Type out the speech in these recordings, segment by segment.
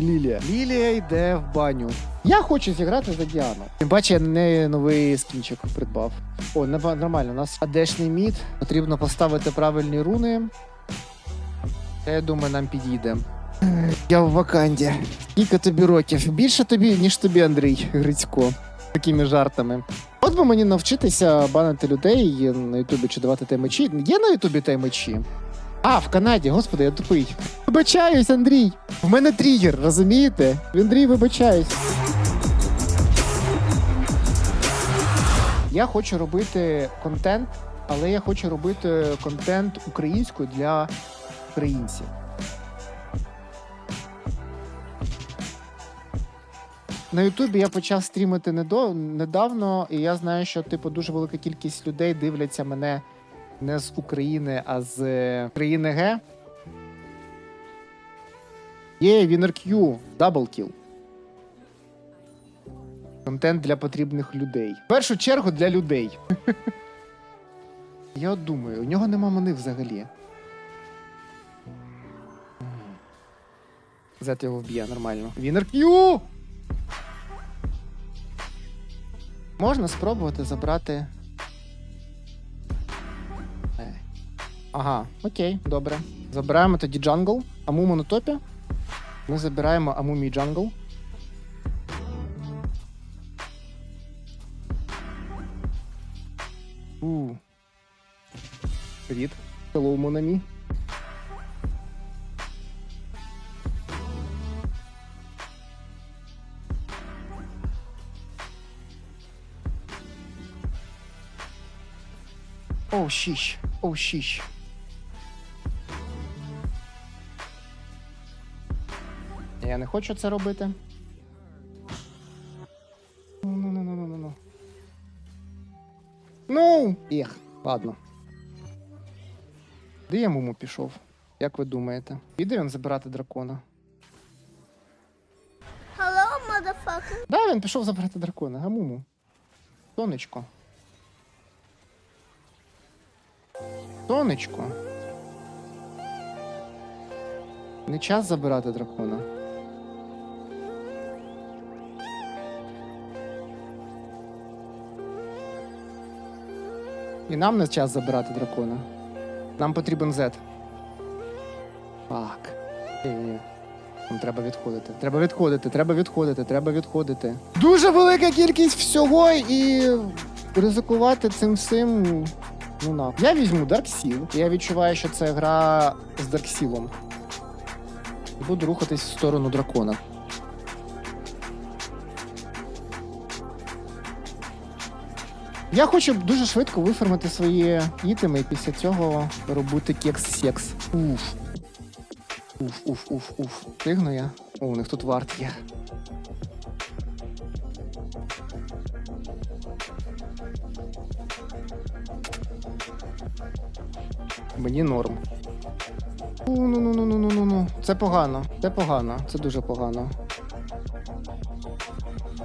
Лілія. Лілія йде в баню. Я хочу зіграти за Діану. Тим паче я на неї новий скінчик придбав. О, неба- нормально, у нас адешний мід. Потрібно поставити правильні руни. Та Я думаю, нам підійде. Я в Ваканді. Скільки тобі років? Більше тобі, ніж тобі, Андрій Грицько. Такими жартами. От би мені навчитися банити людей на Ютубі чи давати таймачі. Є на Ютубі таймачі? А, в Канаді, господи, я тупий. Вибачаюсь, Андрій. В мене тригер, розумієте? Андрій, вибачаюсь. Я хочу робити контент, але я хочу робити контент українською для українців. На Ютубі я почав стрімити недавно, і я знаю, що типу дуже велика кількість людей дивляться мене не з України, а з е, країни Г. Є WinnerQ, даблкіл. Контент для потрібних людей. В першу чергу для людей. Я от думаю, у нього нема мани взагалі. Зет його вб'є нормально. WinnerQ! Можна спробувати забрати. Ага, окей, добре. Забираємо тоді джангл. Амуму на топі. Ми забираємо Амумі джангл. У. Привіт. Hello, Монамі. Оу, щіщ. Оу, щіщ. Я не хочу це робити. Ну, ну, ну, ну, ну, ну. Ну! Ех, ладно. Де я муму пішов? Як ви думаєте? Піде він забирати дракона? Hello, motherfucker. Да, він пішов забирати дракона, а муму. Сонечко. Сонечко. Не час забирати дракона. І нам не час забирати дракона. Нам потрібен Z. Фак. Ні-ні. Нам треба відходити. Треба відходити, треба відходити, треба відходити. Дуже велика кількість всього і ризикувати цим всім. Ну на. Я візьму Dark Seal. Я відчуваю, що це гра з Dark. І буду рухатись в сторону дракона. Я хочу дуже швидко виформити свої ітеми і після цього робити кекс-секс. Уф. Уф, уф, уф, уф. Стигну я. О, у них тут варт є. Мені норм. Ну, ну, ну, ну, ну, ну, ну. Це погано. Це погано. Це дуже погано.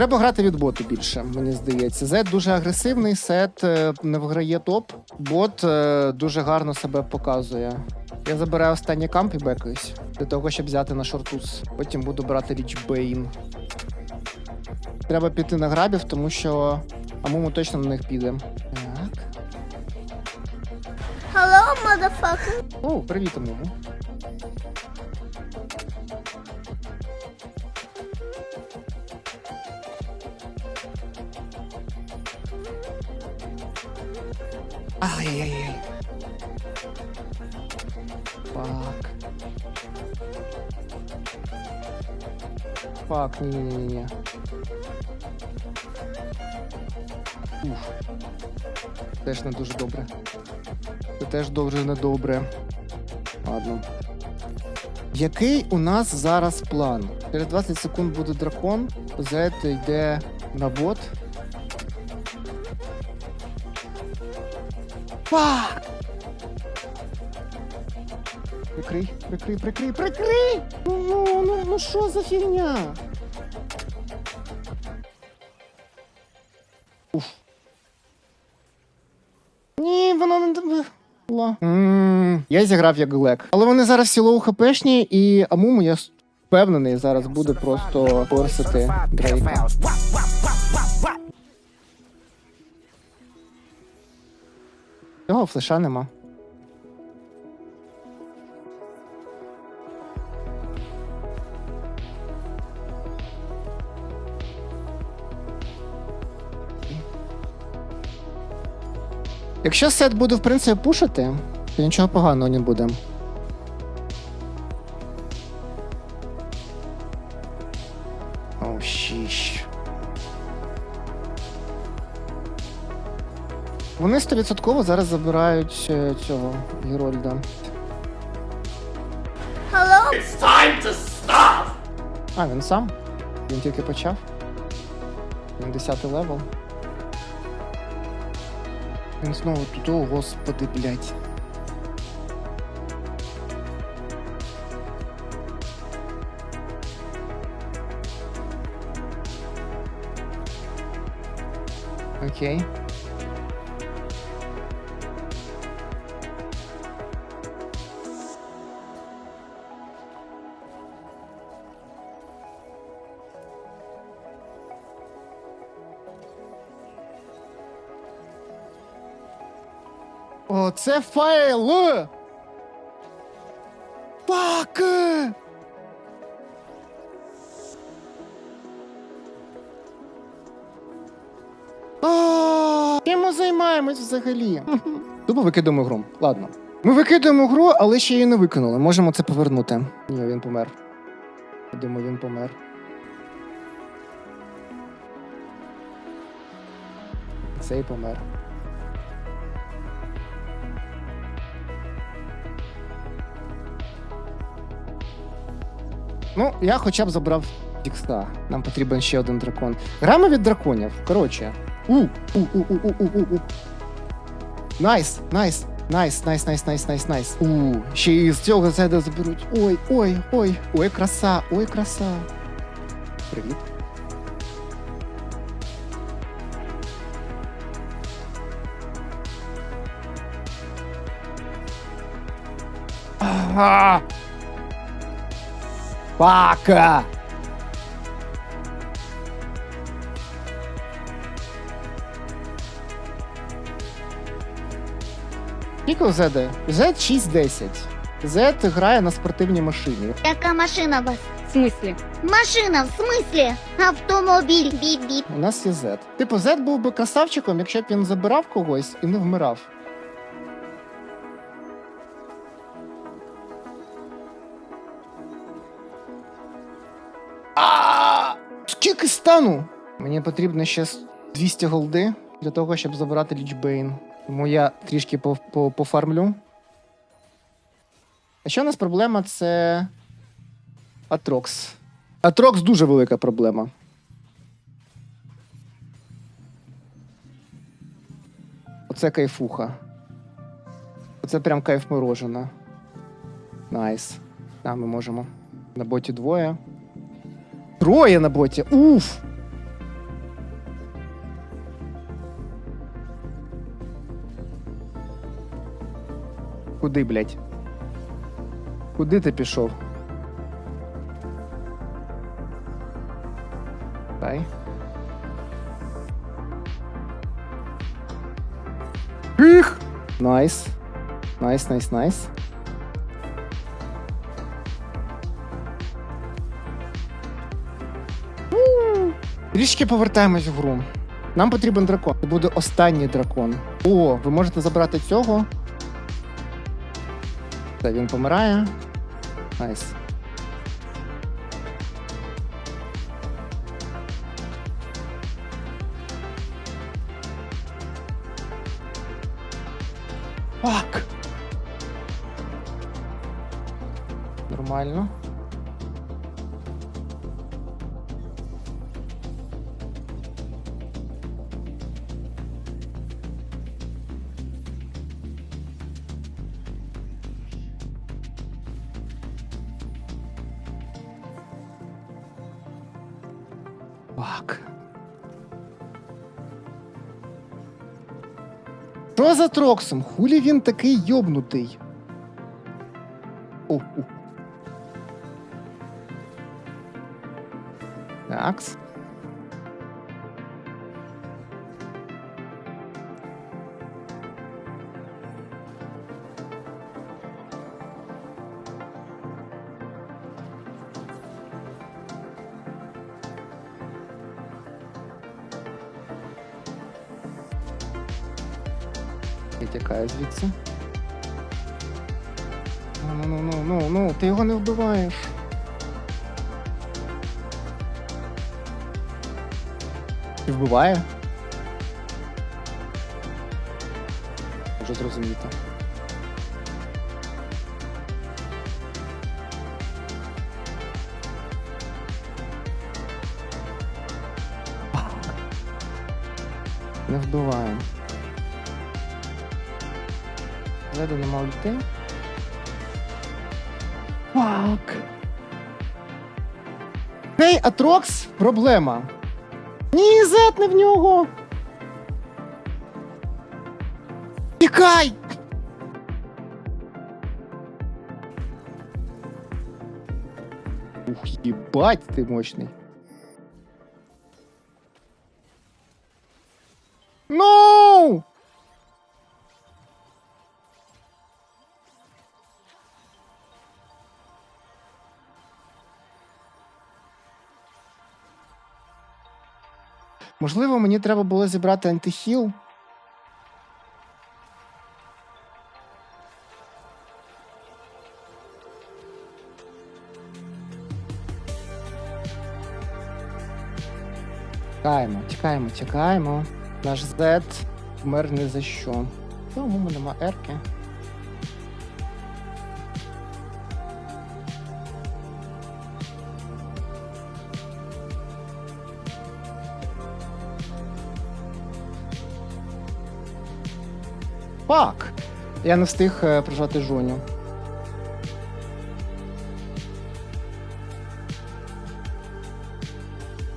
Треба грати від боту більше, мені здається. Зет дуже агресивний, сет е, не виграє топ. Бот е, дуже гарно себе показує. Я забираю останній камп і бекаюсь. Для того, щоб взяти на шортуз. Потім буду брати річ Бейн. Треба піти на грабів, тому що Амуму точно на них піде. Так. Hello, motherfucker. О, привіт, Амуму. Фак. Фак, ні-ні-ні. Уф. Теж не дуже добре. Це теж дуже недобре. Ладно. Який у нас зараз план? Через 20 секунд буде дракон. Зет йде на бот. Фак! Прикрий, прикрий, прикрий, прикрий! Ну, ну, ну, ну що за фігня? Уф. Ні, воно не Ла. Я зіграв як Глек. Але вони зараз сілоу хпшні, і Амуму я впевнений, зараз буде просто форсити Дрейка. Його флеша нема. Якщо сет буде, в принципі, пушити, то нічого поганого не буде. Оу, щіщ. Вони 100% зараз забирають е, цього Герольда. Hello? А, він сам? Він тільки почав. Він 10 левел. Він знову тут, о, господи, блядь. Окей. О, це файл! Пак! Чим ми займаємось взагалі? Тупо викидаємо гру. Ладно. Ми викидаємо гру, але ще її не викинули. Можемо це повернути. Ні, він помер. Я думаю, він помер. Цей помер. Ну, я хоча б забрав Дікста. Нам потрібен ще один дракон. Граємо від драконів. Коротше. У, у, у, у, у, у, у, у. Найс, найс, найс, найс, найс, найс, найс, найс. У, ще і з цього зайде заберуть. Ой, ой, ой, ой, краса, ой, краса. Привіт. Ага. Пака! Скільки у Зеда? Зед 610. Зед грає на спортивній машині. Яка машина у вас? В смысле? Машина, в смислі? Автомобіль. Біп-біп. У нас є Зед. Типу, Зед був би красавчиком, якщо б він забирав когось і не вмирав. Скільки стану? Мені потрібно ще 200 голди для того, щоб забрати Лічбейн. Тому я трішки по- по- пофармлю. А що у нас проблема? Це Атрокс. Атрокс дуже велика проблема. Оце кайфуха. Оце прям кайф морожена. Найс. Да, ми можемо. На боті двоє. Троє на боті. Уф! Куди, блядь? Куди ти пішов? Дай. Їх! Найс. Найс, найс, найс. Трішки повертаємось в гру. Нам потрібен дракон. Це буде останній дракон. О, ви можете забрати цього. Та він помирає. Найс. Фак. Нормально. Бак. Що за Троксом? Хулі він такий йобнутий. О, о. Такс. Звідси. Ну, ну, ну, ну, ну, ти його не вбиваєш. Чи вбиває? Можу зрозуміти. Не вбиває. Ззаду нема ульти. Фак. Цей Атрокс проблема. Ні, зет не в нього. Тікай! Ух, їбать ти мощний. Ну! Можливо, мені треба було зібрати антихіл. Тікаємо, тікаємо, тікаємо. Наш Z вмер не за що. Тому ми нема ерки. Фак! Я не встиг е, прожати жоню.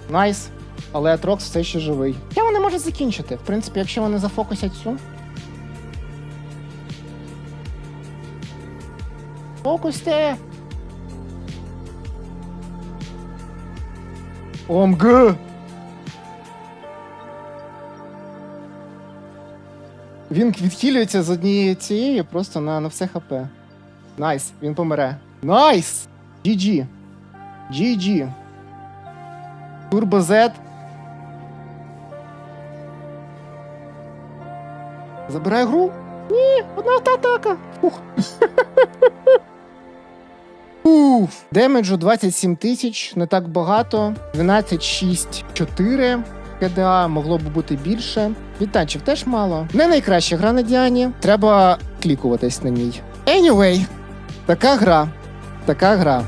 Найс. Але Атрокс все ще живий. Я вони можуть закінчити. В принципі, якщо вони зафокусять цю. Фокусте! ОМГ! Він відхилюється з однієї цієї просто на, на все хп. Найс, він помре. Найс! GG. GG. Turbo Z. Забирає гру? Ні, одна та атака. Ух. Демеджу 27 тисяч, не так багато. 12, 6, 4. КДА могло б бути більше. Вітанчів теж мало. Не найкраща гра на Діані. Треба клікуватись на ній. Anyway, така гра. Така гра.